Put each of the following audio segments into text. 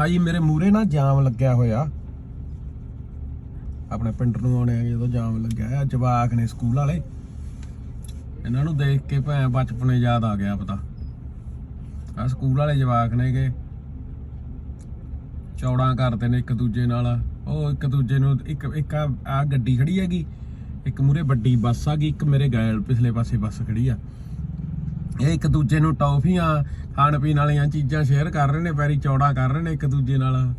ਆਹ ਜੀ, ਮੇਰੇ ਮੂਰੇ ਨਾ ਜਾਮ ਲੱਗਿਆ ਹੋਇਆ। ਆਪਣੇ ਪਿੰਡ ਨੂੰ ਆਉਣੇ ਆ ਜਦੋਂ ਜਾਮ ਲੱਗਿਆ ਆ ਜਵਾਕ ਨੇ ਸਕੂਲ ਵਾਲੇ। ਇਹਨਾਂ ਨੂੰ ਦੇਖ ਕੇ ਭੈ ਬਚਪਨੇ ਯਾਦ ਆ ਗਿਆ ਪਤਾ। ਆ ਸਕੂਲ ਵਾਲੇ ਜਵਾਕ ਨੇਗੇ ਚੌੜਾਂ ਕਰਦੇ ਨੇ ਇੱਕ ਦੂਜੇ ਨਾਲ। ਉਹ ਇੱਕ ਦੂਜੇ ਨੂੰ, ਇੱਕ ਇੱਕ ਆ ਗੱਡੀ ਖੜੀ ਹੈਗੀ, ਇੱਕ ਮੂਰੇ ਵੱਡੀ ਬੱਸ ਆ ਗਈ, ਇੱਕ ਮੇਰੇ ਗਾਇਲ ਪਿਛਲੇ ਪਾਸੇ ਬੱਸ ਖੜੀ ਆ। ਇਹ ਇੱਕ ਦੂਜੇ ਨੂੰ ਟੌਫੀਆਂ ਖਾਣ ਪੀਣ ਵਾਲੀਆਂ ਚੀਜ਼ਾਂ ਸ਼ੇਅਰ ਕਰ ਰਹੇ ਨੇ, ਪੈਰੀ ਚੌੜਾ ਕਰ ਰਹੇ ਨੇ ਇੱਕ ਦੂਜੇ ਨਾਲ।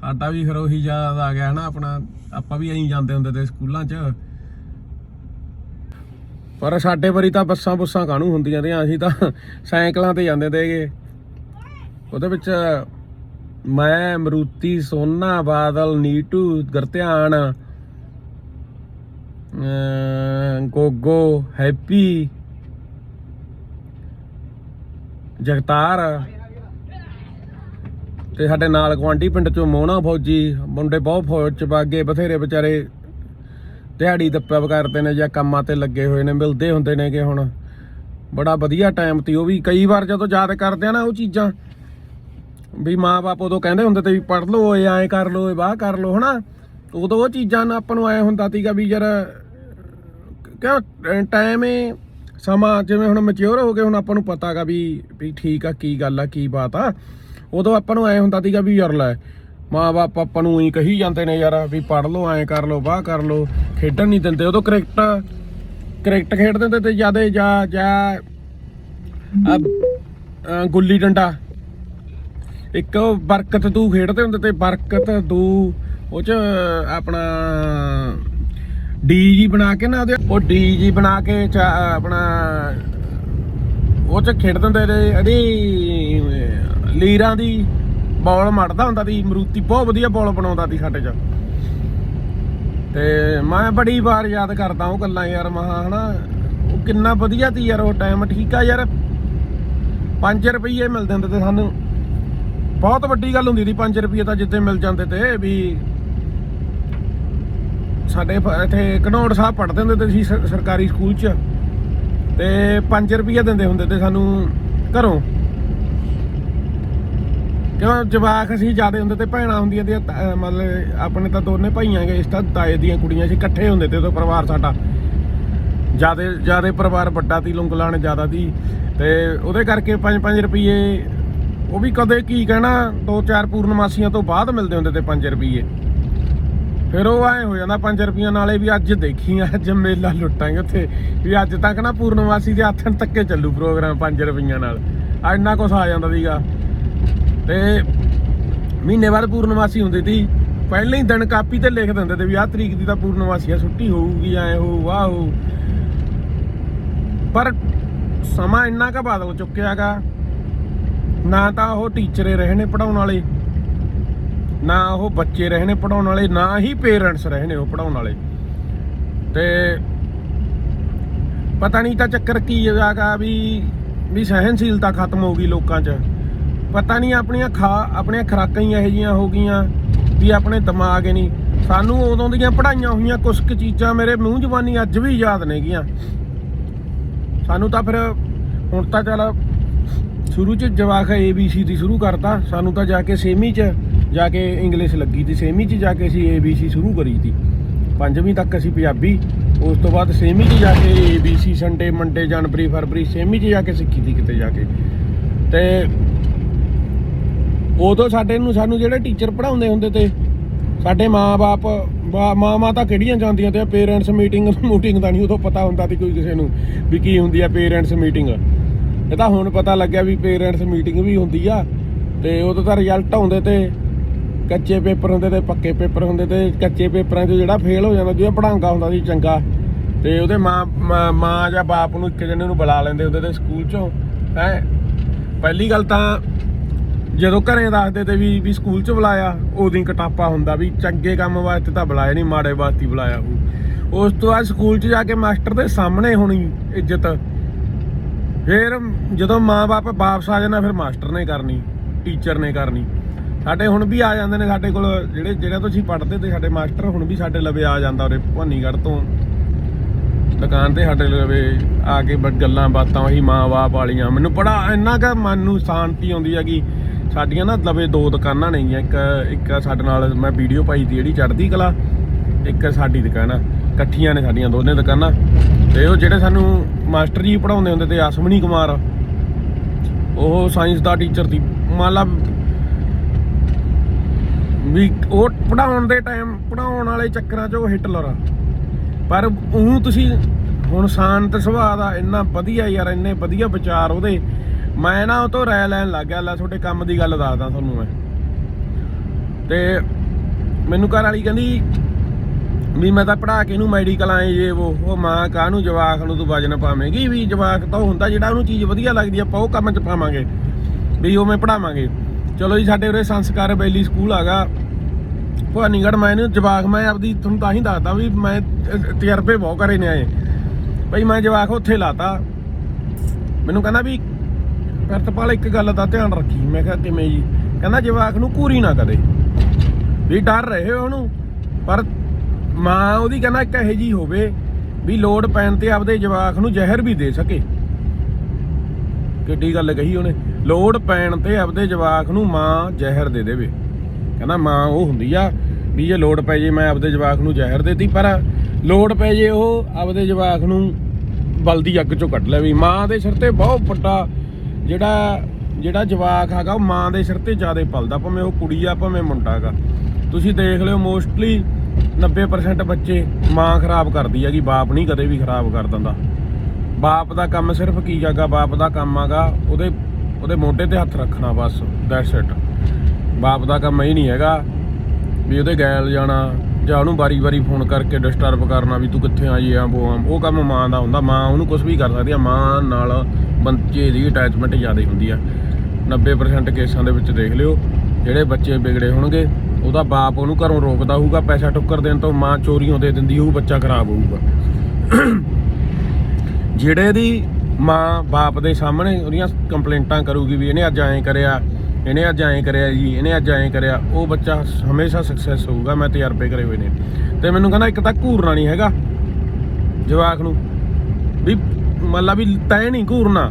ਸਾਡਾ ਵੀ ਫਿਰ ਉਹੀ ਯਾਦ ਆ ਗਿਆ ਨਾ ਆਪਣਾ, ਆਪਾਂ ਵੀ ਐਂ ਜਾਂਦੇ ਹੁੰਦੇ ਤੇ ਸਕੂਲਾਂ 'ਚ। ਪਰ ਸਾਡੇ ਵਾਰੀ ਤਾਂ ਬੱਸਾਂ ਬੁੱਸਾਂ ਕਾਹਨੂੰ ਹੁੰਦੀਆਂ ਤੇ ਅਸੀਂ ਤਾਂ ਸਾਈਕਲਾਂ ਤੇ ਜਾਂਦੇ ਤੇਗੇ ਉਹਦੇ ਵਿੱਚ ਮੈਂ, ਮਰੂਤੀ, ਸੋਨਾ, ਬਾਦਲ, ਨੀਟੂ ਗੁਰਧਿਆਨ ਗੋਗੋ, ਹੈਪੀ ਜਗਤਾਰ। ਤੇ ਸਾਡੇ ਨਾਲ ਗਵਾਂਢੀ ਪਿੰਡ ਚੋਂ ਮੋਹਣਾ ਫੌਜੀ, ਮੁੰਡੇ ਬਹੁਤ ਫੌਜ ਚ ਬਾਗੇ ਬਥੇਰੇ ਵਿਚਾਰੇ ਦਿਹਾੜੀ ਦੱਪਾ ਕਰਦੇ ਨੇ ਜਾਂ ਕੰਮਾਂ ਤੇ ਲੱਗੇ ਹੋਏ ਨੇ, ਮਿਲਦੇ ਹੁੰਦੇ ਨੇਗੇ ਹੁਣ। ਬੜਾ ਵਧੀਆ ਟਾਈਮ ਤੀ ਉਹ ਵੀ ਕਈ ਵਾਰ ਜਦੋਂ ਯਾਦ ਕਰਦੇ ਆ ਨਾ ਉਹ ਚੀਜ਼ਾਂ, ਵੀ ਮਾਪੇ ਉਦੋਂ ਕਹਿੰਦੇ ਹੁੰਦੇ ਤੇ ਵੀ ਪੜ ਲਓ, ਇਹ ਐਂ ਕਰ ਲਓ, ਇਹ ਬਾਹ ਕਰ ਲਓ, ਹਨਾ? ਉਦੋਂ ਉਹ ਚੀਜ਼ਾਂ ਨਾਲ ਆਪਾਂ ਨੂੰ ਆਇਆ ਹੁੰਦਾ ਸੀਗਾ ਵੀ ਯਾਰ ਕਿਉਂ ਟਾਈਮ ਏ ਸਮਾਂ ਜਿਵੇਂ ਹੁਣ ਮੈਚੁਰ ਹੋ ਗਏ, ਹੁਣ ਆਪਾਂ ਨੂੰ ਪਤਾਗਾ ਵੀ ਵੀ ਠੀਕ ਆ, ਕੀ ਗੱਲ ਆ, ਕੀ ਬਾਤ ਆ। ਉਦੋਂ ਆਪਾਂ ਨੂੰ ਐ ਹੁੰਦਾ ਸੀਗਾ ਵੀ ਯਾਰ ਲੈ, ਮਾਂ-ਬਾਪ ਆਪਾਂ ਨੂੰ ਹੀ ਕਹੀ ਜਾਂਦੇ ਨੇ ਯਾਰ, ਵੀ ਪੜ ਲਓ, ਐਂ ਕਰ ਲਓ ਬਾਹ ਕਰ ਲਓ, ਖੇਡਣ ਨਹੀਂ ਦਿੰਦੇ। ਉਦੋਂ ਕ੍ਰਿਕਟ ਕ੍ਰਿਕਟ ਖੇਡਦੇ ਹੁੰਦੇ ਤੇ ਜਿਆਦੇ ਜਾਂ ਜਾਂ ਗੁੱਲੀ ਡੰਡਾ। ਇੱਕ ਉਹ ਬਰਕਤ ਦੂ ਖੇਡਦੇ ਹੁੰਦੇ ਤੇ ਬਰਕਤ ਦੂ ਉਹ ਚ, ਆਪਣਾ ਡੀ ਜੀ ਬਣਾ ਕੇ ਨਾ ਉਹਦੇ ਉਹ ਡੀ ਜੀ ਬਣਾ ਕੇ ਚਾ- ਆਪਣਾ ਉਹ ਚ ਖੇਡਦੇ ਦਿੰਦੇ ਤੇ ਇਹਦੀ ਲੀਰਾਂ ਦੀ ਬਾਲ ਮੜਦਾ ਹੁੰਦਾ ਸੀ, ਮਰੂਤੀ ਬਹੁਤ ਵਧੀਆ ਬਾਲ ਬਣਾਉਂਦਾ ਸੀ ਸਾਡੇ ਚ। ਤੇ ਮੈਂ ਬੜੀ ਵਾਰ ਯਾਦ ਕਰਦਾ ਉਹ ਗੱਲਾਂ ਯਾਰ ਮਹਾ ਹਨਾ, ਉਹ ਕਿੰਨਾ ਵਧੀਆ ਸੀ ਯਾਰ ਉਹ ਟਾਈਮ ਠੀਕ ਆ ਯਾਰ। 5 ਰੁਪਏ ਮਿਲਦੇ ਹੁੰਦੇ ਤੇ ਸਾਨੂੰ। ਬਹੁਤ ਵੱਡੀ ਗੱਲ ਹੁੰਦੀ ਸੀ 5 ਰੁਪਏ ਤਾਂ ਜਿੱਥੇ ਮਿਲ ਜਾਂਦੇ ਤੇ, ਵੀ ਸਾਡੇ ਇੱਥੇ ਘਨੌੜ ਸਾਹਿਬ ਪੜ੍ਹਦੇ ਹੁੰਦੇ ਤੇ ਸੀ ਸਰਕਾਰੀ ਸਕੂਲ 'ਚ। ਤੇ 5 ਰੁਪਏ ਦਿੰਦੇ ਹੁੰਦੇ ਤੇ ਸਾਨੂੰ ਘਰੋਂ। ਕਿਉਂ ਜਵਾਕ ਅਸੀਂ ਜਿਆਦੇ ਹੁੰਦੇ ਤੇ ਭੈਣਾਂ ਹੁੰਦੀਆਂ ਤੇ ਮਤਲਬ ਆਪਣੇ ਤਾਂ ਦੋਨੇ ਭਾਈਆਂ ਗਏ ਇਸ ਤਾਂ ਤਾਏ ਦੀਆਂ ਕੁੜੀਆਂ ਸੀ, ਇਕੱਠੇ ਹੁੰਦੇ ਤੇ ਉਦੋਂ ਪਰਿਵਾਰ ਸਾਡਾ। ਜਿਆਦੇ ਜਿਆਦੇ ਪਰਿਵਾਰ ਵੱਡਾ ਤੀ ਲੰਗਲਾਣ ਜ਼ਿਆਦਾ ਸੀ। ਤੇ ਉਹਦੇ ਕਰਕੇ 5-5 ਰੁਪਏ ਉਹ ਵੀ ਕਦੇ ਕੀ ਕਹਿਣਾ ਦੋ ਚਾਰ ਪੂਰਨਮਾਸੀਆਂ ਤੋਂ ਬਾਅਦ ਮਿਲਦੇ ਹੁੰਦੇ ਤੇ 5 ਰੁਪਏ ਫਿਰ ਉਹ ਐ ਹੋ ਜਾਂਦਾ 5 ਰੁਪਈਆਂ ਨਾਲੇ ਵੀ ਅੱਜ ਦੇਖੀ ਅੱਜ ਮੇਲਾ ਲੁੱਟਾਂਗੇ ਉੱਥੇ। ਵੀ ਅੱਜ ਤੱਕ ਨਾ ਪੂਰਨਵਾਸੀ ਦੇ ਹੱਥਾਂ ਤੱਕੇ ਚੱਲੂ ਪ੍ਰੋਗਰਾਮ 5 ਰੁਪਈਆਂ ਨਾਲ। ਆ ਇੰਨਾ ਕੁਛ ਆ ਜਾਂਦਾ ਸੀਗਾ। ਤੇ ਮਹੀਨੇ ਬਾਅਦ ਪੂਰਨਵਾਸੀ ਹੁੰਦੀ ਸੀ ਪਹਿਲਾਂ ਹੀ ਦਿਨ ਕਾਪੀ ਤੇ ਲਿਖ ਦਿੰਦੇ ਤੇ ਵੀ ਆਹ ਤਰੀਕ ਦੀ ਤਾਂ ਪੂਰਨਵਾਸੀ ਆ, ਛੁੱਟੀ ਹੋਊਗੀ, ਐ ਹੋ ਵਾਹ ਹੋ। ਪਰ ਸਮਾਂ ਇੰਨਾ ਕੁ ਬਦਲ ਚੁੱਕਿਆਗਾ ਨਾ ਤਾਂ ਉਹ ਟੀਚਰੇ ਰਹੇ ਨੇ ਪੜਾਉਣ ਵਾਲੇ। ਨਾ ਉਹ ਬੱਚੇ ਰਹੇ ਨੇ ਪੜਾਉਣ ਵਾਲੇ, ਨਾ ਹੀ ਪੇਰੈਂਟਸ ਰਹੇ ਨੇ ਉਹ ਪੜਾਉਣ ਵਾਲੇ। ਤੇ ਪਤਾ ਨਹੀਂ ਤਾਂ ਚੱਕਰ ਕੀ ਹੈਗਾ ਵੀ ਵੀ ਸਹਿਨਸ਼ੀਲਤਾ ਖਤਮ ਹੋ ਗਈ ਲੋਕਾਂ 'ਚ। ਪਤਾ ਨਹੀਂ ਆਪਣੀਆਂ ਖਾ, ਆਪਣੀਆਂ ਖਰਾਕਾਂ ਹੀ ਇਹੋ ਜੀਆਂ ਹੋ ਗਈਆਂ ਵੀ ਆਪਣੇ ਦਿਮਾਗ ਹੀ ਨਹੀਂ। ਸਾਨੂੰ ਉਦੋਂ ਦੀਆਂ ਪੜਾਈਆਂ ਹੋਈਆਂ ਕੁਝ ਕੁ ਚੀਜ਼ਾਂ ਮੇਰੇ ਮੂੰਹ ਜ਼ਬਾਨੀ ਅੱਜ ਵੀ ਯਾਦ ਨੇਗੀਆਂ ਸਾਨੂੰ ਤਾਂ ਫਿਰ ਹੁਣ ਤਾਂ ਚੱਲ ਸ਼ੁਰੂ ਚ ਜਵਾਕ ABC ਦੀ ਸ਼ੁਰੂ ਕਰਤਾ। ਸਾਨੂੰ ਤਾਂ ਜਾ ਕੇ ਸੇਮੀ ਚ ਜਾ ਕੇ ਇੰਗਲਿਸ਼ ਲੱਗੀ ਤੀ ਸੇਮੀ ਚ ਜਾ ਕੇ ਅਸੀਂ ABC ਸ਼ੁਰੂ ਕਰੀ ਤੀ। ਪੰਜਵੀਂ ਤੱਕ ਅਸੀਂ ਪੰਜਾਬੀ, ਉਸ ਤੋਂ ਬਾਅਦ ਸੇਮੀ ਚ ਜਾ ਕੇ ABC ਸੰਡੇ ਮੰਡੇ ਜਨਵਰੀ ਫਰਵਰੀ ਸੇਮੀ ਚ ਜਾ ਕੇ ਸਿੱਖੀ ਤੀ ਕਿਤੇ ਜਾ ਕੇ। ਤੇ ਉਦੋਂ ਸਾਡੇ ਨੂੰ, ਸਾਨੂੰ ਜਿਹੜੇ ਟੀਚਰ ਪੜਾਉਂਦੇ ਹੁੰਦੇ ਤੇ, ਸਾਡੇ ਮਾਪੇ ਮਾਂ ਤਾਂ ਕਿਹੜੀਆਂ ਜਾਂਦੀਆਂ ਤੇ ਪੇਰੈਂਟਸ ਮੀਟਿੰਗ ਮੀਟਿੰਗ ਦਾ ਨਹੀਂ ਉਦੋਂ ਪਤਾ ਹੁੰਦਾ ਸੀ ਕੋਈ ਕਿਸੇ ਨੂੰ ਵੀ ਕੀ ਹੁੰਦੀ ਆ ਪੇਰੈਂਟਸ ਮੀਟਿੰਗ ਇਹ ਤਾਂ ਹੁਣ ਪਤਾ ਲੱਗਿਆ ਵੀ ਪੇਰੈਂਟਸ ਮੀਟਿੰਗ ਵੀ ਹੁੰਦੀ ਆ ਤੇ ਉਦੋਂ ਤਾਂ ਰਿਜ਼ਲਟ ਆਉਂਦੇ ਤੇ ਕੱਚੇ ਪੇਪਰ ਹੁੰਦੇ ਤੇ ਪੱਕੇ ਪੇਪਰ ਹੁੰਦੇ ਤੇ ਕੱਚੇ ਪੇਪਰਾਂ 'ਚ ਜਿਹੜਾ ਫੇਲ ਹੋ ਜਾਂਦਾ ਜਿਹੜਾ ਪੜਾਂਗਾ ਹੁੰਦਾ ਸੀ ਚੰਗਾ। ਤੇ ਉਹਦੇ ਮਾਂ, ਮਾਂ- ਜਾਂ ਬਾਪ ਨੂੰ ਇੱਕ ਜਣੇ ਨੂੰ ਬੁਲਾ ਲੈਂਦੇ ਹੁੰਦੇ ਤੇ ਸਕੂਲ 'ਚੋਂ। ਹੈ? ਪਹਿਲੀ ਗੱਲ ਤਾਂ ਜਦੋਂ ਘਰੇ ਦੱਸਦੇ ਤੇ ਵੀ ਵੀ ਸਕੂਲ 'ਚ ਬੁਲਾਇਆ, ਉਦੋਂ ਕਟਾਪਾ ਹੁੰਦਾ ਵੀ ਚੰਗੇ ਕੰਮ ਵਾਸਤੇ ਤਾਂ ਬੁਲਾਇਆ ਨਹੀਂ ਮਾੜੇ ਵਾਸਤੇ ਬੁਲਾਇਆ ਉਹ। ਉਸ ਤੋਂ ਬਾਅਦ ਸਕੂਲ 'ਚ ਜਾ ਕੇ ਮਾਸਟਰ ਦੇ ਸਾਹਮਣੇ ਹੋਣੀ ਇੱਜ਼ਤ। ਫਿਰ ਜਦੋਂ ਮਾਂ-ਬਾਪ ਵਾਪਸ ਆ ਜਾਣਾ, ਫਿਰ ਮਾਸਟਰ ਨੇ ਕਰਨੀ, ਟੀਚਰ ਨੇ ਕਰਨੀ। ਸਾਡੇ ਹੁਣ ਵੀ ਆ ਜਾਂਦੇ ਨੇ ਸਾਡੇ ਕੋਲ, ਜਿਹੜੇ ਜਿਹੜਾ ਤੋਂ ਅਸੀਂ ਪੜ੍ਹਦੇ ਤੇ ਸਾਡੇ ਮਾਸਟਰ ਹੁਣ ਵੀ ਸਾਡੇ ਲਵੇ ਆ ਜਾਂਦਾ ਉਰੇ ਭਵਾਨੀਗੜ੍ਹ ਤੋਂ। ਦੁਕਾਨ ਤੇ ਸਾਡੇ ਲਵੇ ਆ ਕੇ ਬ- ਗੱਲਾਂ ਬਾਤਾਂ, ਉਹੀ ਮਾਂ-ਬਾਪ ਵਾਲੀਆਂ। ਮੈਨੂੰ ਬੜਾ ਇੰਨਾ ਕੁ ਮਨ ਨੂੰ ਸ਼ਾਂਤੀ ਆਉਂਦੀ ਹੈਗੀ ਸਾਡੀਆਂ ਨਾ ਲਵੇ ਦੋ ਦੁਕਾਨਾਂ ਨੇਗੀਆਂ। ਇੱਕ ਇੱਕ ਸਾਡੇ ਨਾਲ ਮੈਂ ਵੀਡੀਓ ਪਾਈ ਤੀ ਜਿਹੜੀ ਚੜ੍ਹਦੀ ਕਲਾ, ਇੱਕ ਸਾਡੀ ਦੁਕਾਨ ਆ। ਇਕੱਠੀਆਂ ਨੇ ਸਾਡੀਆਂ ਦੋਨੇ ਦੁਕਾਨਾਂ। ਤੇ ਉਹ ਜਿਹੜੇ ਸਾਨੂੰ ਮਾਸਟਰ ਜੀ ਪੜਾਉਂਦੇ ਹੁੰਦੇ ਤੇ ਅਸ਼ਵਨੀ ਕੁਮਾਰ, ਉਹ ਸਾਇੰਸ ਦਾ ਟੀਚਰ ਸੀ। ਮੰਨ ਲਾ ਵੀ ਉਹ ਪੜਾਉਣ ਦੇ ਟਾਈਮ ਪੜਾਉਣ ਵਾਲੇ ਚੱਕਰਾਂ 'ਚ ਉਹ ਹਿਟਲਰ ਆ। ਪਰ ਉਹ ਤੁਸੀਂ ਹੁਣ ਸ਼ਾਂਤ ਸੁਭਾਅ ਦਾ ਇੰਨਾ ਵਧੀਆ ਯਾਰ, ਇੰਨੇ ਵਧੀਆ ਵਿਚਾਰ ਉਹਦੇ। ਮੈਂ ਨਾ ਉਹ ਤੋਂ ਰਾਇ ਲੈਣ ਲੱਗ ਗਿਆ, ਲੈ ਤੁਹਾਡੇ ਕੰਮ ਦੀ ਗੱਲ ਦੱਸਦਾ ਤੁਹਾਨੂੰ ਮੈਂ। ਤੇ ਮੈਨੂੰ ਘਰ ਵਾਲੀ ਕਹਿੰਦੀ ਵੀ ਮੈਂ ਤਾਂ ਪੜਾ ਕੇ ਇਹਨੂੰ ਮੈਡੀਕਲ ਆਏ ਜੇ ਉਹ। ਉਹ ਮਾਂ ਕਾਹਨੂੰ ਜਵਾਕ ਨੂੰ ਤੂੰ ਵਜਨ ਪਾਵੇਂਗੀ? ਵੀ ਜਵਾਕ ਤਾਂ ਉਹ ਹੁੰਦਾ ਜਿਹੜਾ ਉਹਨੂੰ ਚੀਜ਼ ਵਧੀਆ ਲੱਗਦੀ ਆਪਾਂ ਉਹ ਕੰਮ 'ਚ ਪਾਵਾਂਗੇ। ਵੀ ਉਹ ਮੈਂ ਪੜਾਵਾਂਗੇ ਚਲੋ ਜੀ, ਸਾਡੇ ਉਰੇ ਸੰਸਕਾਰ ਬੈਲੀ ਸਕੂਲ ਆਗਾ ਭਵਾਨੀਗੜ੍ਹ ਮੈਂ ਇਹਨੂੰ ਜਵਾਕ, ਮੈਂ ਆਪਦੀ ਤੁਹਾਨੂੰ ਤਾਂ ਹੀ ਦੱਸਦਾ ਵੀ ਮੈਂ ਤਜਰਬੇ ਬਹੁਤ ਕਰੇ ਨੇ ਆਏ। ਭਈ ਮੈਂ ਜਵਾਕ ਉੱਥੇ ਲਾਤਾ। ਮੈਨੂੰ ਕਹਿੰਦਾ ਵੀ ਪ੍ਰਤਪਾਲ ਇੱਕ ਗੱਲ ਦਾ ਧਿਆਨ ਰੱਖੀ। ਮੈਂ ਕਿਹਾ ਕਿਵੇਂ ਜੀ? ਕਹਿੰਦਾ ਜਵਾਕ ਨੂੰ ਘੂਰੀ ਨਾ ਕਦੇ ਵੀ ਡਰ ਰਹੇ ਉਹਨੂੰ। ਪਰ ਮਾਂ ਉਹਦੀ ਕਹਿੰਦਾ ਇੱਕ ਇਹੋ ਜੀ ਹੋਵੇ ਵੀ ਲੋੜ ਪੈਣ ਤੇ ਆਪਦੇ ਜਵਾਕ ਨੂੰ ਜ਼ਹਿਰ ਵੀ ਦੇ ਸਕੇ। ਕਿੱਡੀ ਗੱਲ ਕਹੀ ਉਹਨੇ। ਲੋੜ ਪੈਣ ਤੇ ਆਪਦੇ ਜਵਾਕ ਨੂੰ ਮਾਂ ਜ਼ਹਿਰ ਦੇ ਦੇਵੇ। ਕਹਿੰਦਾ ਮਾਂ, ਉਹ ਹੁੰਦੀ ਆ ਵੀ ਜੇ ਲੋੜ ਪੈ ਜੇ ਮੈਂ ਆਪਦੇ ਜਵਾਕ ਨੂੰ ਜ਼ਹਿਰ ਦੇਤੀ, ਪਰ ਲੋੜ ਪੈ ਜੇ ਉਹ ਆਪਦੇ ਜਵਾਕ ਨੂੰ ਬਲਦੀ ਅੱਗ ਚੋਂ ਕੱਢ ਲਵੇ ਮਾਂ ਦੇ ਸਿਰ ਤੇ ਬਹੁਤ ਵੱਡਾ ਜਿਹੜਾ ਜਿਹੜਾ ਜਵਾਕ ਹੈਗਾ, ਉਹ ਮਾਂ ਦੇ ਸਿਰ ਤੇ ਜ਼ਿਆਦਾ ਪਲਦਾ, ਭਾਵੇਂ ਉਹ ਕੁੜੀ ਆ, ਭਾਵੇਂ ਮੁੰਡਾ ਹੈਗਾ। ਤੁਸੀਂ ਦੇਖ ਲਿਓ ਮੋਸਟਲੀ 90% ਬੱਚੇ ਮਾਂ ਖਰਾਬ ਕਰਦੀ ਹੈਗੀ, ਬਾਪ ਨਹੀਂ ਕਦੇ ਵੀ ਖਰਾਬ ਕਰ ਦਿੰਦਾ। ਬਾਪ ਦਾ ਕੰਮ ਸਿਰਫ ਕੀ ਜਾਗਾ ਬਾਪ ਦਾ ਕੰਮ ਆਗਾ ਉਹਦੇ ਉਹਦੇ ਮੋਢੇ ਤੇ ਹੱਥ ਰੱਖਣਾ ਬਸ ਦੈਟਸ ਇਟ ਬਾਪ ਦਾ ਕੰਮ ਇਹ ਨਹੀਂ ਹੈਗਾ ਵੀ ਉਹਦੇ ਗੈਲ ਜਾਣਾ ਜਾਂ ਉਹਨੂੰ ਵਾਰੀ-ਵਾਰੀ ਫੋਨ ਕਰਕੇ ਡਿਸਟਰਬ ਕਰਨਾ ਵੀ ਤੂੰ ਕਿੱਥੇ ਆਈ ਆ ਬੋ ਆ, ਉਹ ਕੰਮ ਮਾਂ ਦਾ ਹੁੰਦਾ, ਮਾਂ ਉਹਨੂੰ ਕੁਝ ਵੀ ਕਰ ਸਕਦੀ ਆ, ਮਾਂ ਨਾਲ ਬੱਚੇ ਦੀ ਅਟੈਚਮੈਂਟ ਜ਼ਿਆਦਾ ਹੁੰਦੀ ਆ। 90% ਕੇਸਾਂ ਦੇ ਵਿੱਚ ਦੇਖ ਲਿਓ, ਜਿਹੜੇ ਬੱਚੇ ਵਿਗੜੇ ਹੋਣਗੇ, ਉਹਦਾ ਬਾਪ ਉਹਨੂੰ ਘਰੋਂ ਰੋਕਦਾ ਹੋਊਗਾ, ਪੈਸਾ ਟੁੱਕਰ ਦੇਣ ਤੋਂ ਮਾਂ ਚੋਰੀਆਂ ਦੇ ਦਿੰਦੀ ਹੋਊ, ਬੱਚਾ ਖਰਾਬ ਹੋਊਗਾ। ਜਿਹੜੇ ਦੀ ਮਾਂ ਬਾਪ ਦੇ ਸਾਹਮਣੇ ਉਹਦੀਆਂ ਕੰਪਲੇਂਟਾਂ ਕਰੂਗੀ ਵੀ ਇਹਨੇ ਅੱਜ ਐਂ ਕਰਿਆ ਇਹਨੇ ਅੱਜ ਐਂ ਕਰਿਆ ਜੀ, ਇਹਨੇ ਅੱਜ ਐਂ ਕਰਿਆ। ਉਹ ਬੱਚਾ ਹਮੇਸ਼ਾ ਸਕਸੈਸ ਹੋਊਗਾ, ਮੈਂ ਤਜਰਬੇ ਕਰੇ ਹੋਏ ਨੇ। ਤੇ ਮੈਨੂੰ ਕਹਿੰਦਾ ਇੱਕ ਤਾਂ ਘੂਰਨਾ ਨਹੀਂ ਹੈਗਾ, ਜਵਾਕ ਨੂੰ। ਵੀ ਮੰਨ ਲਾ ਵੀ ਤੈਂ ਨਹੀਂ ਘੂਰਨਾ।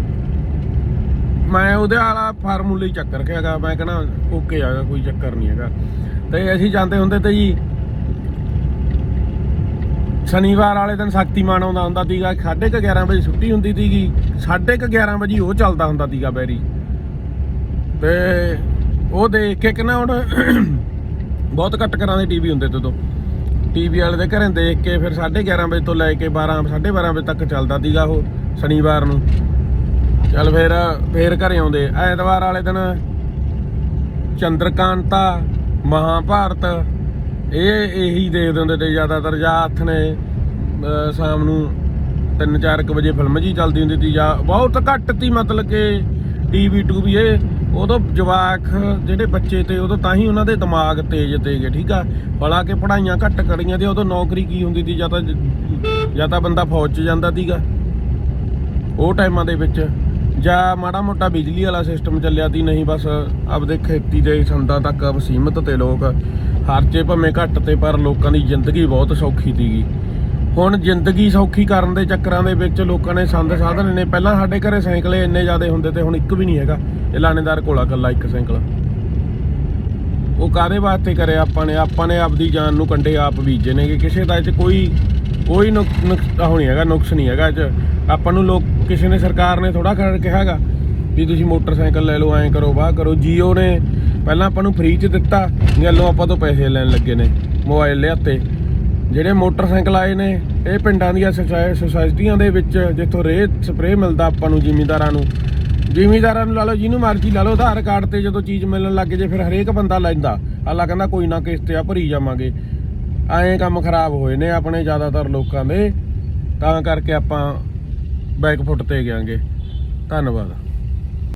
ਮੈਂ ਉਹਦੇ ਵਾਲਾ ਫਾਰਮੂਲੇ ਹੀ ਚੱਕਰ ਕੇ ਹੈਗਾ, ਮੈਂ ਕਹਿੰਦਾ ਓਕੇ ਹੈਗਾ ਕੋਈ ਚੱਕਰ ਨਹੀਂ ਹੈਗਾ। ਤੇ ਅਸੀਂ ਜਾਂਦੇ ਹੁੰਦੇ ਤੇ ਜੀ, ਸ਼ਨੀਵਾਰ ਵਾਲੇ ਦਿਨ ਸ਼ਕਤੀਮਾਨ ਆਉਂਦਾ ਹੁੰਦਾ ਸੀਗਾ 11:30 ਵਜੇ ਛੁੱਟੀ ਹੁੰਦੀ ਸੀਗੀ 11:30 ਵਜੇ ਉਹ ਚੱਲਦਾ ਹੁੰਦਾ ਸੀਗਾ ਬੈਰੀ। ਤੇ ਉਹ ਦੇਖ ਕੇ ਕਿ ਨਾ ਹੁਣ ਬਹੁਤ ਘੱਟ ਘਰਾਂ ਦੇ ਟੀਵੀ ਹੁੰਦੇ ਤੇ ਤੋਂ ਟੀਵੀ ਵਾਲੇ ਦੇ ਘਰੇ ਦੇਖ ਕੇ ਫਿਰ 11:30 ਵਜੇ ਤੋਂ ਲੈ ਕੇ 12 12:30 ਵਜੇ ਤੱਕ ਚੱਲਦਾ ਸੀਗਾ ਉਹ ਸ਼ਨੀਵਾਰ ਨੂੰ। ਚੱਲ ਫਿਰ, ਫੇਰ ਘਰੇ ਆਉਂਦੇ। ਐਤਵਾਰ ਵਾਲੇ ਦਿਨ ਚੰਦਰਕਾਂਤਾ, ਮਹਾਭਾਰਤ, ਇਹ ਇਹੀ ਦੇਖਦੇ ਹੁੰਦੇ ਤੇ ਜ਼ਿਆਦਾਤਰ, ਜਾਂ ਹੱਥ ਨੇ ਸ਼ਾਮ ਨੂੰ 3-4 ਵਜੇ ਫਿਲਮ ਜੀ ਚੱਲਦੀ ਹੁੰਦੀ ਸੀ, ਜਾਂ ਬਹੁਤ ਘੱਟ ਤੀ ਮਤਲਬ ਕਿ ਟੀਵੀ ਟੂ ਵੀ ਇਹ। ਉਦੋਂ ਜਵਾਕ ਜਿਹੜੇ ਬੱਚੇ ਤੇ ਉਦੋਂ ਤਾਂ ਹੀ ਉਹਨਾਂ ਦੇ ਦਿਮਾਗ ਤੇਜ਼ ਤੇਗੇ ਠੀਕ ਆ? ਭਲਾ ਕਿ ਪੜਾਈਆਂ ਘੱਟ ਕਰੀਆਂ ਤੇ ਉਦੋਂ ਨੌਕਰੀ ਕੀ ਹੁੰਦੀ ਸੀ? ਜਾਂ ਤਾਂ ਜਾਂ ਤਾਂ ਬੰਦਾ ਫੌਜ 'ਚ ਜਾਂਦਾ ਸੀਗਾ। ਉਹ ਟਾਈਮਾਂ ਦੇ ਵਿੱਚ ਜਾਂ ਮਾੜਾ ਮੋਟਾ ਬਿਜਲੀ ਵਾਲਾ ਸਿਸਟਮ ਚੱਲਿਆ ਤੀ ਨਹੀਂ ਬਸ ਆਪਦੇ ਖੇਤੀ ਦੇ ਸੰਦਾਂ ਤੱਕ ਸੀਮਤ ਤੇ ਲੋਕ ਖਰਚੇ ਭਾਵੇਂ ਘੱਟ ਤੇ ਪਰ ਲੋਕਾਂ ਦੀ ਜ਼ਿੰਦਗੀ ਬਹੁਤ ਸੌਖੀ ਸੀਗੀ। ਹੁਣ ਜ਼ਿੰਦਗੀ ਸੌਖੀ ਕਰਨ ਦੇ ਚੱਕਰਾਂ ਦੇ ਵਿੱਚ ਲੋਕਾਂ ਨੇ ਸੰਦ ਸਾਧਨ ਨੇ ਪਹਿਲਾਂ ਸਾਡੇ ਘਰੇ ਸਾਈਕਲੇ ਇੰਨੇ ਜ਼ਿਆਦੇ ਹੁੰਦੇ ਤੇ ਹੁਣ ਇੱਕ ਵੀ ਨਹੀਂ ਹੈਗਾ। ਇਹ ਲਾਣੇਦਾਰ ਕੋਲਾ ਕੱਲਾ ਇੱਕ ਸਾਈਕਲ। ਉਹ ਕਾਦੇ ਵਾਸਤੇ ਕਰਿਆ ਆਪਾਂ ਨੇ? ਆਪਾਂ ਨੇ ਆਪਦੀ ਜਾਨ ਨੂੰ ਕੰਡੇ ਆਪ ਬੀਜੇ ਨੇਗੇ। ਕਿਸੇ ਦਾ ਇਹ 'ਚ ਕੋਈ ਕੋਈ ਨੁਕ- ਨੁਕਸ ਉਹ ਨਹੀਂ ਹੈਗਾ, ਨੁਕਸ ਨਹੀਂ ਹੈਗਾ ਇਹ 'ਚ। ਆਪਾਂ ਨੂੰ ਲੋਕ, ਕਿਸੇ ਨੇ ਸਰਕਾਰ ਨੇ ਥੋੜਾ ਕਰ ਕਿਹਾ ਹੈਗਾ ਵੀ ਤੁਸੀਂ ਮੋਟਰਸਾਈਕਲ ਲੈ ਲਓ, ਐਂ ਕਰੋ, ਵਾਹ ਕਰੋ। ਜੀਓ ਨੇ ਪਹਿਲਾਂ ਆਪਾਂ ਨੂੰ ਫ੍ਰੀ 'ਚ ਦਿੱਤਾ ਗੱਲੋਂ ਆਪਾਂ ਤੋਂ ਪੈਸੇ ਲੈਣ ਲੱਗੇ ਨੇ, ਮੋਬਾਈਲ ਲਿਆਤੇ ਜਿਹੜੇ ਮੋਟਰਸਾਈਕਲ ਆਏ ਨੇ, ਇਹ ਪਿੰਡਾਂ ਦੀਆਂ ਸੁਸਾਇ- ਸੁਸਾਇਟੀਆਂ ਦੇ ਵਿੱਚ, ਜਿੱਥੋਂ ਰੇਹ ਸਪਰੇਅ ਮਿਲਦਾ ਆਪਾਂ ਨੂੰ, ਜ਼ਿਮੀਂਦਾਰਾਂ ਨੂੰ ਜ਼ਿਮੀਦਾਰਾਂ ਨੂੰ ਲਾ ਲਓ, ਜਿਹਨੂੰ ਮਰਜ਼ੀ ਲਾ ਲਓ, ਆਧਾਰ ਕਾਰਡ ਤੇ ਜਦੋਂ ਚੀਜ਼ ਮਿਲਣ ਲੱਗ ਜੇ, ਫਿਰ ਹਰੇਕ ਬੰਦਾ ਲੈਂਦਾ ਆਲਾ ਕਹਿੰਦਾ, ਕੋਈ ਨਾ ਕਿਸ਼ਤ ਆ, ਭਰੀ ਜਾਵਾਂਗੇ। ਐਂ ਕੰਮ ਖਰਾਬ ਹੋਏ ਨੇ ਆਪਣੇ ਜ਼ਿਆਦਾਤਰ ਲੋਕਾਂ ਦੇ। ਤਾਂ ਕਰਕੇ ਆਪਾਂ ਬੈਕ ਫੁੱਟ ਤੇ ਗਿਆਂਗੇ। ਧੰਨਵਾਦ।